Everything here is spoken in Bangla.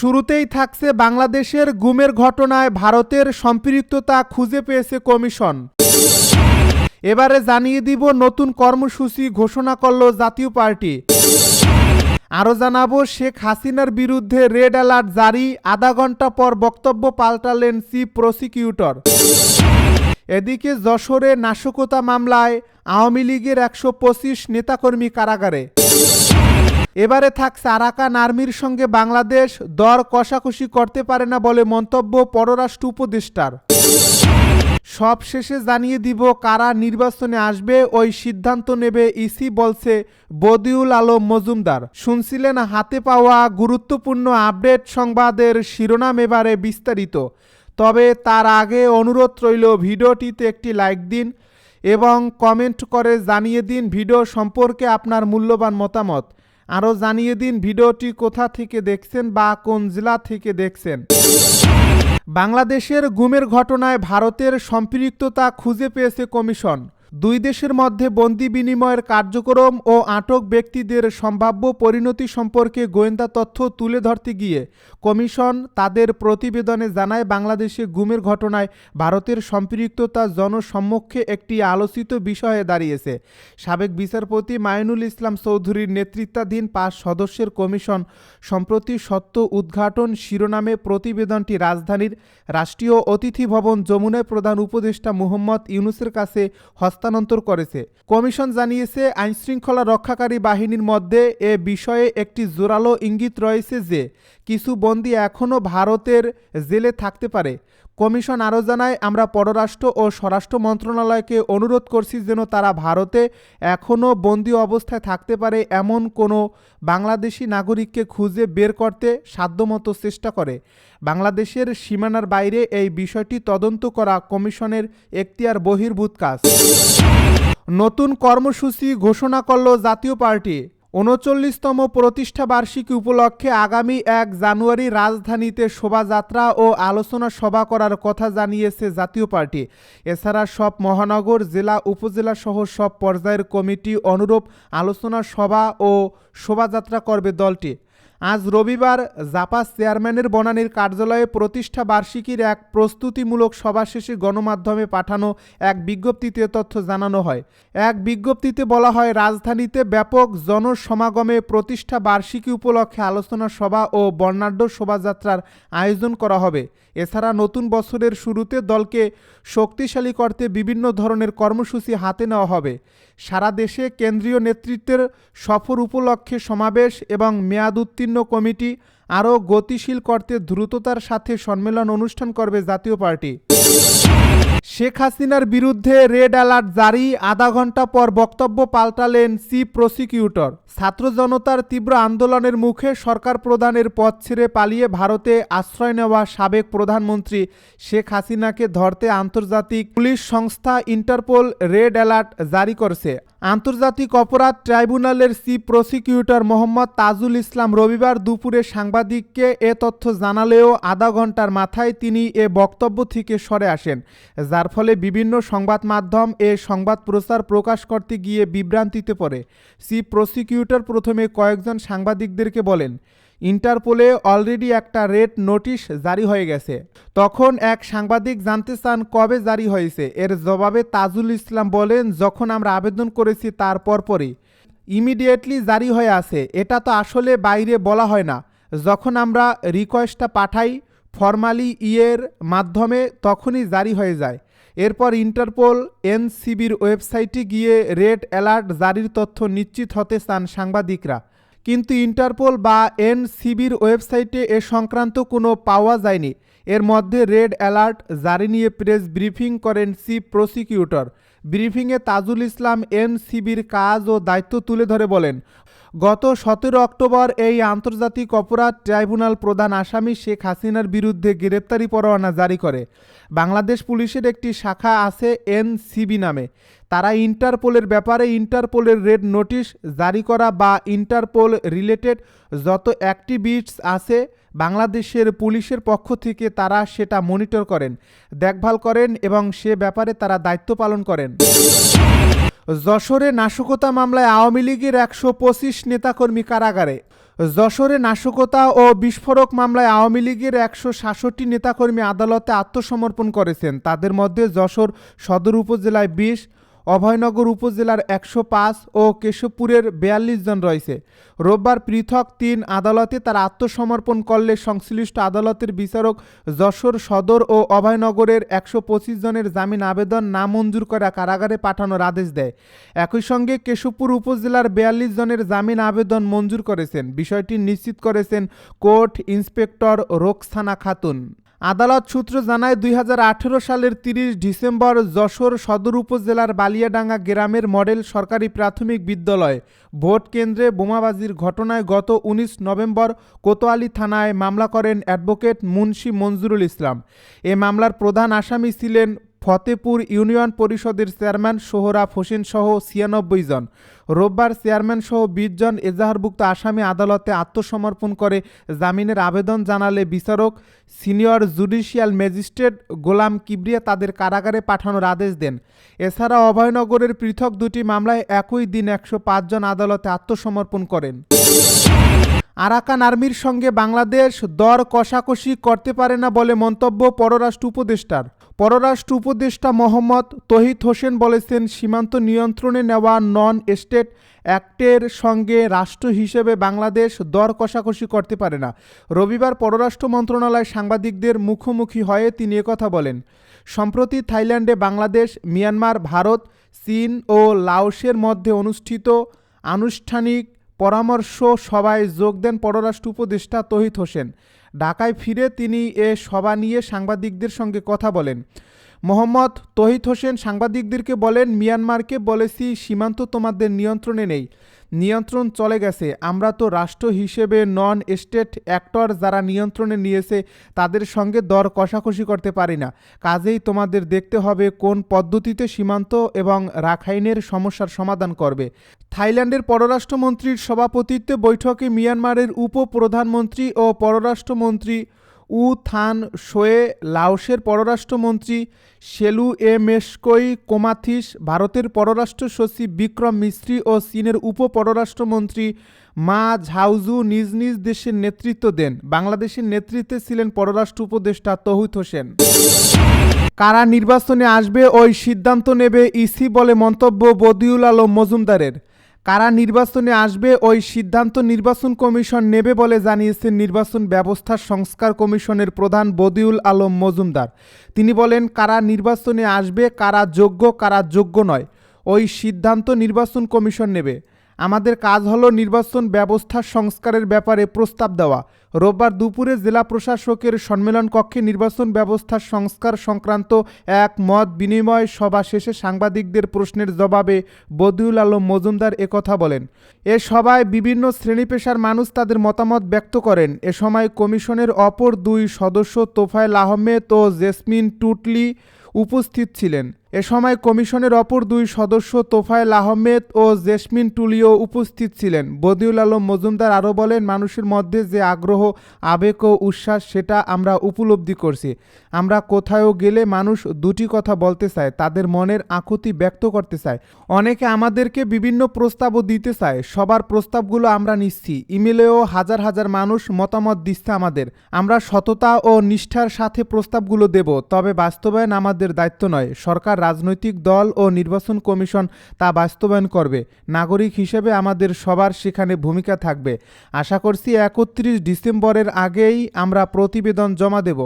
শুরুতেই থাকছে বাংলাদেশের গুমের ঘটনায় ভারতের সম্পৃক্ততা খুঁজে পেয়েছে কমিশন। এবারে জানিয়ে দিব নতুন কর্মসূচি ঘোষণা করল জাতীয় পার্টি। আরও জানাব, শেখ হাসিনার বিরুদ্ধে রেড অ্যালার্ট জারি, আধা ঘণ্টা পর বক্তব্য পাল্টালেন চিফ প্রসিকিউটর। এদিকে যশোরে নাশকতা মামলায় আওয়ামী লীগের একশো পঁচিশ নেতাকর্মী কারাগারে। এবারে থাকছে আরাকান আর্মির সঙ্গে বাংলাদেশ দর কষাকষি করতে পারে না বলে মন্তব্য পররাষ্ট্র উপদেষ্টার। সব শেষে জানিয়ে দিব কারা নির্বাচনে আসবে, ওই সিদ্ধান্ত নেবে ইসি বলছে বদিউল আলম মজুমদার। শুনছিলেন হাতে পাওয়া গুরুত্বপূর্ণ আপডেট সংবাদের শিরোনাম এবারে বিস্তারিত। তবে তার আগে অনুরোধ রইল ভিডিওটিতে একটি লাইক দিন এবং কমেন্ট করে জানিয়ে দিন ভিডিও সম্পর্কে আপনার মূল্যবান মতামত। আরও জানিয়ে দিন ভিডিওটি কোথা থেকে দেখছেন বা কোন জেলা থেকে দেখছেন। বাংলাদেশের গুমের ঘটনায় ভারতের সম্পৃক্ততা খুঁজে পেয়েছে কমিশন। দুই দেশের মধ্যে বন্দি বিনিময়ের কার্যক্রম ও আটক ব্যক্তিদের সম্ভাব্য পরিণতি সম্পর্কে গোয়েন্দা তথ্য তুলে ধরতে গিয়ে কমিশন তাদের প্রতিবেদনে জানায়, বাংলাদেশে গুমের ঘটনায় ভারতের সম্পৃক্ততা জনসম্মুখে একটি আলোচিত বিষয়ে দাঁড়িয়েছে। সাবেক বিচারপতি মাইনুল ইসলাম চৌধুরীর নেতৃত্বাধীন পাঁচ সদস্যের কমিশন সম্প্রতি সত্য উদ্ঘাটন শিরোনামে প্রতিবেদনটি রাজধানীর রাষ্ট্রীয় অতিথি ভবন যমুনায় প্রধান উপদেষ্টা মুহম্মদ ইউনুসের কাছে হস্তান্তর করেছে। কমিশন জানিয়েছে, আইনশৃঙ্খলা রক্ষাকারী বাহিনীর মধ্যে এ বিষয়ে একটি জোরালো ইঙ্গিত রয়েছে যে, কিছু বন্দী এখনও ভারতের জেলে থাকতে পারে। কমিশন আরও জানায়, আমরা পররাষ্ট্র ও স্বরাষ্ট্র মন্ত্রণালয়কে অনুরোধ করছি যেন তারা ভারতে এখনও বন্দী অবস্থায় থাকতে পারে এমন কোনো বাংলাদেশি নাগরিককে খুঁজে বের করতে সাধ্যমতো চেষ্টা করে। বাংলাদেশের সীমানার বাইরে এই বিষয়টি তদন্ত করা কমিশনের এখতিয়ার বহির্ভূত কাজ। নতুন কর্মসূচি ঘোষণা করল জাতীয় পার্টি। উনচল্লিশতম প্রতিষ্ঠা বার্ষিকী উপলক্ষে আগামী এক জানুয়ারি রাজধানীতে শোভাযাত্রা ও আলোচনা সভা করার কথা জানিয়েছে জাতীয় পার্টি। এছাড়া সব মহানগর, জেলা, উপজেলা সহ সব পর্যায়ের কমিটি অনুরূপ আলোচনা সভা ও শোভাযাত্রা করবে দলটি। আজ রবিবার জাপাস চেয়ারম্যানের বনানীর কার্যালয়ে প্রতিষ্ঠা বার্ষিকীর এক প্রস্তুতিমূলক সভা শেষে গণমাধ্যমে পাঠানো এক বিজ্ঞপ্তিতে তথ্য জানানো হয়। এক বিজ্ঞপ্তিতে বলা হয়, রাজধানীতে ব্যাপক জনসমাগমে প্রতিষ্ঠা বার্ষিকী উপলক্ষে আলোচনা সভা ও বর্ণাঢ্য শোভাযাত্রার আয়োজন করা হবে। এছাড়া নতুন বছরের শুরুতে দলকে শক্তিশালী করতে বিভিন্ন ধরনের কর্মসূচি হাতে নেওয়া হবে। সারা দেশে কেন্দ্রীয় নেতৃত্বের সফর উপলক্ষে সমাবেশ এবং মেয়াদ উত্তীর্ণ কমিটি আরও গতিশীল করতে দ্রুততার সাথে সম্মেলন অনুষ্ঠান করবে জাতীয় পার্টি। শেখ হাসিনার বিরুদ্ধে রেড অ্যালার্ট জারি, আধা ঘণ্টা পর বক্তব্য পাল্টালেন সি প্রসিকিউটর। ছাত্র জনতার তীব্র আন্দোলনের মুখে সরকার প্রধানের পথ ছেড়ে পালিয়ে ভারতে আশ্রয় নেওয়া সাবেক প্রধানমন্ত্রী শেখ হাসিনাকে ধরতে আন্তর্জাতিক পুলিশ সংস্থা ইন্টারপোল রেড অ্যালার্ট জারি করছে। আন্তর্জাতিক অপরাধ ট্রাইব্যুনালের চিফ প্রসিকিউটর মোহাম্মদ তাজুল ইসলাম রবিবার দুপুরে সাংবাদিককে এ তথ্য জানালেও আধা ঘণ্টার মাথায় তিনি এ বক্তব্য থেকে সরে আসেন, যার ফলে বিভিন্ন সংবাদ মাধ্যম এ সংবাদ প্রচার প্রকাশ করতে গিয়ে বিভ্রান্তিতে পড়ে। চিফ প্রসিকিউটর প্রথমে কয়েকজন সাংবাদিকদেরকে বলেন ইন্টারপোলে অলরেডি একটা রেড নোটিশ জারি হয়ে গেছে। তখন এক সাংবাদিক জানতে চান কবে জারি হয়েছে। এর জবাবে তাজুল ইসলাম বলেন, যখন আমরা আবেদন করেছি তার পরপরই। ইমিডিয়েটলি জারি হয়ে আছে। এটা তো আসলে বাইরে বলা হয় না। যখন আমরা রিকোয়েস্টটা পাঠাই, ফর্মালি ইয়ের মাধ্যমে তখনই জারি হয়ে যায়। এরপর ইন্টারপোল, এনসিবির ওয়েবসাইটে গিয়ে রেড অ্যালার্ট জারির তথ্য নিশ্চিত হতে চান সাংবাদিকরা। কিন্তু ইন্টারপোল বা এনসিবির ওয়েবসাইটে এ সংক্রান্ত কোনো পাওয়া যায়নি। এর মধ্যে রেড অ্যালার্ট জারি নিয়ে প্রেস ব্রিফিং করেন চিফ প্রসিকিউটর। ব্রিফিংয়ে তাজুল ইসলাম এনসিবির কাজ ও দায়িত্ব তুলে ধরে বলেন গত সতেরো অক্টোবর এই আন্তর্জাতিক অপরাধ ট্রাইব্যুনাল প্রধান আসামি শেখ হাসিনার বিরুদ্ধে গ্রেপ্তারি পরোয়ানা জারি করে। বাংলাদেশ পুলিশের একটি শাখা আছে এনসিবি নামে। তারা ইন্টারপোলের ব্যাপারে ইন্টারপোলের রেড নোটিশ জারি করা বা ইন্টারপোল রিলেটেড যত অ্যাক্টিভিস্টস আছে, বাংলাদেশের পুলিশের পক্ষ থেকে তারা সেটা মনিটর করেন, দেখভাল করেন এবং সে ব্যাপারে তারা দায়িত্ব পালন করেন। যশোরে নাশকতা মামলায় আওয়ামী লীগের একশো পঁচিশ নেতাকর্মী কারাগারে। যশোরে নাশকতা ও বিস্ফোরক মামলায় আওয়ামী লীগের একশো সাতষট্টি নেতাকর্মী আদালতে আত্মসমর্পণ করেছেন। তাদের মধ্যে যশোর সদর উপজেলায় বিশ অভয়নগর উপজেলার একশো পাঁচ ও কেশবপুরের বিয়াল্লিশ জন রয়েছে। রোববার পৃথক তিন আদালতে তারা আত্মসমর্পণ করলে সংশ্লিষ্ট আদালতের বিচারক যশোর সদর ও অভয়নগরের একশো পঁচিশ জনের জামিন আবেদন নামঞ্জুর করা কারাগারে পাঠানোর আদেশ দেয়। একই সঙ্গে কেশবপুর উপজেলার বিয়াল্লিশ জনের জামিন আবেদন মঞ্জুর করেছেন। বিষয়টি নিশ্চিত করেছেন কোর্ট ইন্সপেক্টর রোকসানা খাতুন। আদালত সূত্র জানায়, দুই হাজার আঠেরো সালের তিরিশ ডিসেম্বর যশোর সদর উপজেলার বালিয়াডাঙ্গা গ্রামের মডেল সরকারি প্রাথমিক বিদ্যালয় ভোট কেন্দ্রে বোমাবাজির ঘটনায় গত উনিশ নভেম্বর কোতোয়ালি থানায় মামলা করেন অ্যাডভোকেট মুন্সি মঞ্জুরুল ইসলাম। এ মামলার প্রধান আসামি ছিলেন ফতেপুর ইউনিয়ন পরিষদের চেয়ারম্যান সোহরাব হোসেন সহ ছিয়ানব্বই জন। রোববার চেয়ারম্যান সহ বিশ জন এজাহারভুক্ত আসামি আদালতে আত্মসমর্পণ করে জামিনের আবেদন জানালে বিচারক, senior judicial magistrate Golam Kibria তাদের কারাগারে পাঠানোর আদেশ দেন। এছাড়া অভয়নগরের পৃথক দুটি মামলায় একই দিন একশো জন আদালতে আত্মসমর্পণ করেন। আরাকান আর্মির সঙ্গে বাংলাদেশ দর কষাকষি করতে পারে না বলে মন্তব্য পররাষ্ট্র উপদেষ্টার। পররাষ্ট্র উপদেষ্টা মোহাম্মদ তহিদ হোসেন বলেছেন, সীমান্ত নিয়ন্ত্রণে নেওয়া নন স্টেট অ্যাক্টের সঙ্গে রাষ্ট্র হিসেবে বাংলাদেশ দর কষাকষি করতে পারে না। রবিবার পররাষ্ট্র মন্ত্রণালয় সাংবাদিকদের মুখোমুখি হয়ে তিনি একথা বলেন, সম্প্রতি থাইল্যান্ডে বাংলাদেশ, মিয়ানমার, ভারত, চীন ও লাওসের মধ্যে অনুষ্ঠিত আনুষ্ঠানিক পরামর্শ সভায় যোগ দেন পররাষ্ট্র উপদেষ্টা তহিত হোসেন। ঢাকায় ফিরে তিনি এ সভা নিয়ে সাংবাদিকদের সঙ্গে কথা বলেন। মোহাম্মদ তহিদ হোসেন সাংবাদিকদেরকে বলেন, মিয়ানমারকে বলেছি, সীমান্ত তোমাদের নিয়ন্ত্রণে নেই। নিয়ন্ত্রণ চলে গেছে। আমরা তো রাষ্ট্র হিসেবে নন স্টেট অ্যাক্টর যারা নিয়ন্ত্রণে নিয়েছে, তাদের সঙ্গে দর কষাকষি করতে পারি না। কাজেই তোমাদের দেখতে হবে কোন পদ্ধতিতে সীমান্ত এবং রাখাইনের সমস্যার সমাধান করবে। থাইল্যান্ডের পররাষ্ট্রমন্ত্রীর সভাপতিত্বে বৈঠকে মিয়ানমারের উপপ্রধানমন্ত্রী ও পররাষ্ট্রমন্ত্রী উ থান শোয়ে লাওসের পররাষ্ট্রমন্ত্রী শেলু এ মেসকই কোমাথিস, ভারতের পররাষ্ট্র সচিব বিক্রম মিস্ত্রি ও চীনের উপপররাষ্ট্রমন্ত্রী মা ঝাউজু নিজ নিজ দেশের নেতৃত্ব দেন। বাংলাদেশের নেতৃত্বে ছিলেন পররাষ্ট্র উপদেষ্টা তহুত হোসেন। কারা নির্বাচনে আসবে ওই সিদ্ধান্ত নেবে ইসি বলে মন্তব্য বদিউল আলম মজুমদারের। কারা নির্বাচনে আসবে, ওই সিদ্ধান্ত নির্বাচন কমিশন নেবে বলে জানিয়েছেন নির্বাচন ব্যবস্থা সংস্কার কমিশনের প্রধান বদিউল আলম মজুমদার। তিনি বলেন, কারা নির্বাচনে আসবে, কারা যোগ্য কারা যোগ্য নয়, ওই সিদ্ধান্ত নির্বাচন কমিশন নেবে। আমাদের কাজ হলো নির্বাচন ব্যবস্থা সংস্কারের ব্যাপারে প্রস্তাব দেওয়া। রোববার দুপুরে জেলা প্রশাসকের সম্মেলন কক্ষে নির্বাচন ব্যবস্থা সংস্কার সংক্রান্ত এক মত বিনিময় সভা শেষে সাংবাদিকদের প্রশ্নের জবাবে বদিউল আলম মজুমদার একথা বলেন। এ সভায় বিভিন্ন শ্রেণি পেশার মানুষ তাদের মতামত ব্যক্ত করেন। এ সময় কমিশনের অপর দুই সদস্য তোফায়েল আহমেদ ও জেসমিন টুটলি উপস্থিত ছিলেন। এ সময় কমিশনের অপর দুই সদস্য তোফায়েল আহমেদ ও জেসমিন টুলিও উপস্থিত ছিলেন। বদিউল আলম মজুমদার আরও বলেন, মানুষের মধ্যে যে আগ্রহ, আবেগ ও উচ্ছ্বাস, সেটা আমরা উপলব্ধি করছি। আমরা কোথাও গেলে মানুষ দুটি কথা বলতে চায়, তাদের মনের আকুতি ব্যক্ত করতে চায়। অনেকে আমাদেরকে বিভিন্ন প্রস্তাবও দিতে চায়, সবার প্রস্তাবগুলো আমরা নিচ্ছি। ইমেলেও হাজার হাজার মানুষ মতামত দিচ্ছে আমাদের। আমরা সততা ও নিষ্ঠার সাথে প্রস্তাবগুলো দেব, তবে বাস্তবায়ন আমাদের দায়িত্ব নয়, সরকার রাজনৈতিক দল ও নির্বাচন কমিশন তা বাস্তবায়ন করবে। নাগরিক হিসেবে আমাদের সবার সেখানে ভূমিকা থাকবে। আশা করছি একত্রিশ ডিসেম্বরের আগেই আমরা প্রতিবেদন জমা দেব।